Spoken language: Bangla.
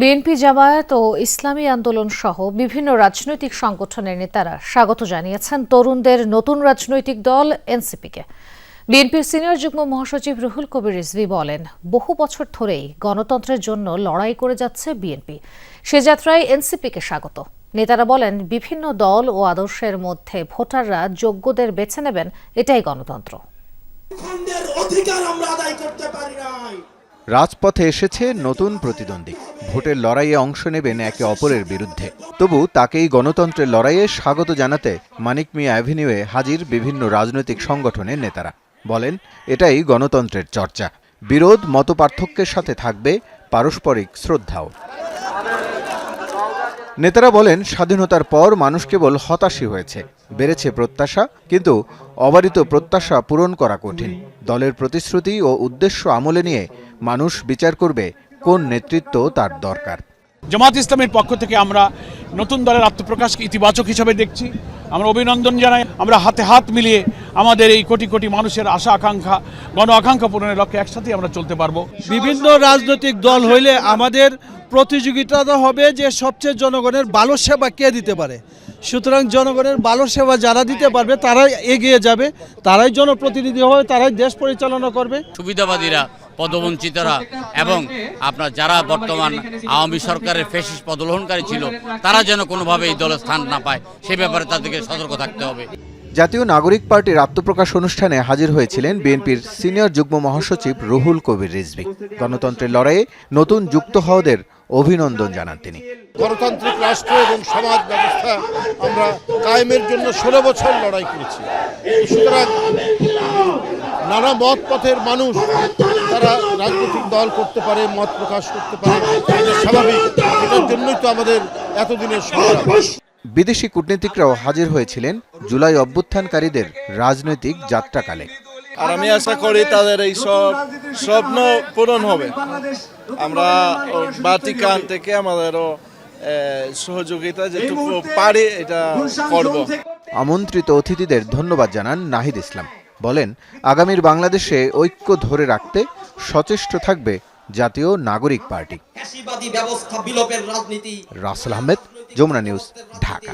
বিএনপি জামায়াত ও ইসলামী আন্দোলন সহ বিভিন্ন রাজনৈতিক সংগঠনের নেতারা স্বাগত জানিয়েছেন তরুণদের নতুন রাজনৈতিক দল এনসিপিকে। বিএনপির সিনিয়র যুগ্ম মহাসচিব রুহুল কবির রিজভী বলেন, বহু বছর ধরেই গণতন্ত্রের জন্য লড়াই করে যাচ্ছে বিএনপি। সে যাত্রায় এনসিপিকে স্বাগত। নেতারা বলেন, বিভিন্ন দল ও আদর্শের মধ্যে ভোটাররা যোগ্যদের বেছে নেবেন, এটাই গণতন্ত্র। অধিকার আমরা আদায় করতে রাজপথে এসেছে নতুন প্রতিদ্বন্দ্বী। ভোটের লড়াইয়ে অংশ নেবেন একে অপরের বিরুদ্ধে। তবু তাকেই গণতন্ত্রের লড়াইয়ে স্বাগত জানাতে মানিক মিয়া অ্যাভিনিউয়ে হাজির বিভিন্ন রাজনৈতিক সংগঠনের নেতারা। বলেন, এটাই গণতন্ত্রের চর্চা। বিরোধ, মতপার্থক্যের সাথে থাকবে পারস্পরিক শ্রদ্ধাও। নেতারা বলেন, স্বাধীনতার পর মানুষ কেবল হতাশই হয়েছে। বেড়েছে প্রত্যাশা, কিন্তু অবারিত প্রত্যাশা পূরণ করা কঠিন। দলের প্রতিশ্রুতি ও উদ্দেশ্য আমলে নিয়ে মানুষ বিচার করবে কোন নেতৃত্ব তার দরকার। জামাত ইসলামের পক্ষ থেকে আমরা নতুন দলের আত্মপ্রকাশকে ইতিবাচক হিসাবে দেখছি। আমরা অভিনন্দন জানাই। আমরা হাতে হাত মিলিয়ে আমাদের এই কোটি কোটি মানুষের আশা আকাঙ্ক্ষা গণ আকাঙ্ক্ষা পূরণের লক্ষ্যে একসাথেই আমরা চলতে পারব। বিভিন্ন রাজনৈতিক দল হইলে আমাদের প্রতিযোগিতাটা হবে যে সবচেয়ে জনগণের ভালো সেবা কে দিতে পারে। সুতরাং জনগণের ভালো সেবা যারা দিতে পারবে তারাই এগিয়ে যাবে তারাই জনপ্রতিনিধি হবে তারাই দেশ পরিচালনা করবে। সুবিধাবাদীরা পদবঞ্চিতরা এবং আপনার যারা বর্তমান আওয়ামী সরকারের ফেসিস পদগ্রহণকারী ছিল তারা যেন কোনোভাবে এই দলে স্থান না পায় সে ব্যাপারে তাদেরকে সতর্ক থাকতে হবে। জাতীয় নাগরিক পার্টির আত্মপ্রকাশ অনুষ্ঠানে হাজির হয়েছিলেন বিএনপির সিনিয়র যুগ্ম মহাসচিব রুহুল কবির রিজভী। গণতন্ত্রের লড়াইয়ে নতুন যুক্ত হওয়াদের অভিনন্দন জানান তিনি। গণতান্ত্রিক রাষ্ট্র এবং সমাজ ব্যবস্থা আমরা কায়েমের জন্য ষোলো বছর লড়াই করেছি। সুতরাং নানা মত পথের মানুষ তারা রাজনৈতিক দল করতে পারে মত প্রকাশ করতে পারে। স্বাভাবিক এটার জন্যই তো আমাদের এতদিনের সংগ্রাম। বিদেশি কূটনীতিকরাও হাজির হয়েছিলেন জুলাই অভ্যুত্থানকারীদের রাজনৈতিক যাত্রাকালে। আর আমি আশা করি তাদের এই সব স্বপ্ন পূরণ হবে। আমরা বাতিকান থেকে আমাদেরও সহযোগিতা যেটুকু পারি এটা করব। আমন্ত্রিত অতিথিদের ধন্যবাদ জানান নাহিদ ইসলাম। বলেন আগামীর বাংলাদেশে ঐক্য ধরে রাখতে সচেষ্ট থাকবে জাতীয় নাগরিক পার্টি। ফ্যাসিবাদী ব্যবস্থা বিলোপের রাজনীতি। রাসেল আহমেদ যমুনা নিউজ ঢাকা।